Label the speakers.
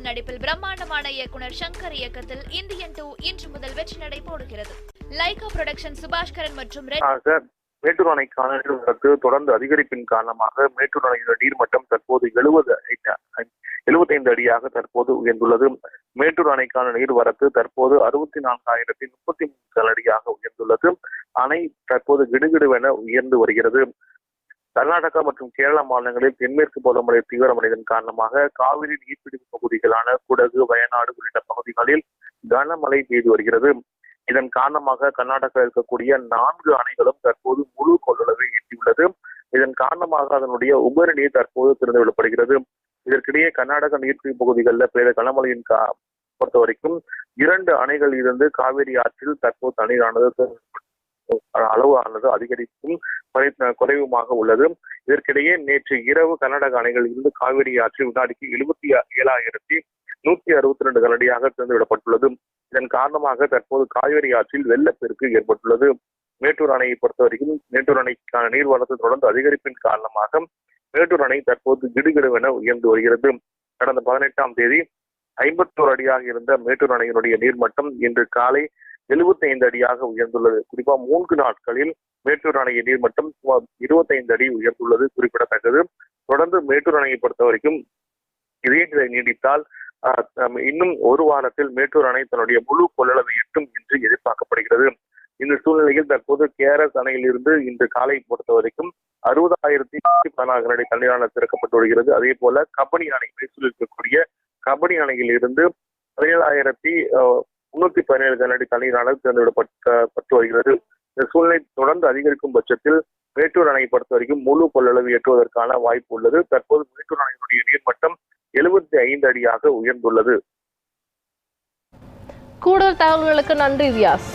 Speaker 1: கமல்ஹாசன் நடிப்பில் பிரம்மாண்டமான இயக்குனர் சங்கர் இயக்கத்தில் இந்தியன் டூ இன்று முதல் வெற்றி நடை போடுகிறது. லைகா புரொடக்ஷன் சுபாஷ்கரன் மற்றும்
Speaker 2: மேட்டூர் அணைக்கான நீர்வரத்து தொடர்ந்து அதிகரிப்பின் காரணமாக மேட்டூர் அணையின் நீர்மட்டம் தற்போது எழுபது எழுபத்தைந்து அடியாக தற்போது உயர்ந்துள்ளது. மேட்டூர் அணைக்கான நீர்வரத்து தற்போது அறுபத்தி நான்காயிரத்தி முப்பத்தி மூன்று அடியாக உயர்ந்துள்ளது. அணை தற்போது கிடுகிடுவென உயர்ந்து வருகிறது. கர்நாடகா மற்றும் கேரள மாநிலங்களில் தென்மேற்கு பருவமழை தீவிரமடைதன் காரணமாக காவிரி நீர்பிடிப்பு பகுதிகளான குடகு வயநாடு உள்ளிட்ட பகுதிகளில் கனமழை பெய்து வருகிறது. இதன் காரணமாக கர்நாடகா இருக்கக்கூடிய நான்கு அணைகளும் தற்போது முழு கொள்ளளவை எட்டியுள்ளது. இதன் காரணமாக அதனுடைய உபரி நீர் தற்போது திறந்து விடப்படுகிறது. இதற்கிடையே கர்நாடக நீர்பிடிப்பு பகுதிகளில் பெய்த கனமழையின் கா பொறுத்த வரைக்கும் இரண்டு அணைகள் இருந்து காவிரி ஆற்றில் தற்போது தண்ணீரானது அளவு ஆனது அதிகரிக்கும் குறைவுமாக உள்ளது. இதற்கிடையே நேற்று இரவு கர்நாடக அணைகளில் இருந்து காவிரி ஆற்றில் வினாடிக்கு எழுபத்தி ஏழாயிரத்தி நூத்தி அறுபத்தி ரெண்டு கனடியாக திறந்துவிடப்பட்டுள்ளது. இதன் காரணமாக தற்போது காவிரி ஆற்றில் வெள்ளப்பெருக்கு ஏற்பட்டுள்ளது. மேட்டூர் அணையை பொறுத்த வரைக்கும் மேட்டூர் அணைக்கான நீர்வரத்து தொடர்ந்து அதிகரிப்பின் காரணமாக மேட்டூர் அணை தற்போது கிடுகிடுவென உயர்ந்து வருகிறது. கடந்த பதினெட்டாம் தேதி ஐம்பத்தோரு அடியாக இருந்த மேட்டூர் அணையினுடைய நீர்மட்டம் இன்று காலை 75 அடியாக உயர்ந்துள்ளது. குறிப்பா மூன்று நாட்களில் மேட்டூர் அணையின் நீர்மட்டம் சுமார் 25 அடி உயர்ந்துள்ளது குறிப்பிடத்தக்கது. தொடர்ந்து மேட்டூர் அணையை பொறுத்த வரைக்கும் இதே நிலை நீடித்தால் இன்னும் ஒரு வாரத்தில் மேட்டூர் அணை தன்னுடைய முழு கொள்ளளவை எட்டும் என்று எதிர்பார்க்கப்படுகிறது. இந்த சூழ்நிலையில் தற்போது கேரஸ் அணையில் இருந்து இன்று காலை பொறுத்த வரைக்கும் அறுபதாயிரத்தி பதினாறு அடி தண்ணீரான திறக்கப்பட்டு வருகிறது. அதே போல கபனி அணை மைசூரில் இருக்கக்கூடிய கபனி அணையில் இருந்து பதினேழாயிரத்தி முன்னூத்தி பதினேழு கனடி தண்ணீரானது திறந்துவிடப்பட்டு வருகிறது. இந்த சூழ்நிலை தொடர்ந்து அதிகரிக்கும் பட்சத்தில் மேட்டூர் அணையை பொறுத்த வரைக்கும் முழு கொள்ளளவு ஏற்றுவதற்கான வாய்ப்பு உள்ளது. தற்போது மேட்டூர் அணையினுடைய நீர்மட்டம் எழுபத்தி ஐந்து அடியாக உயர்ந்துள்ளது.
Speaker 3: கூடுதல் தகவல்களுக்கு நன்றி வியாஸ்.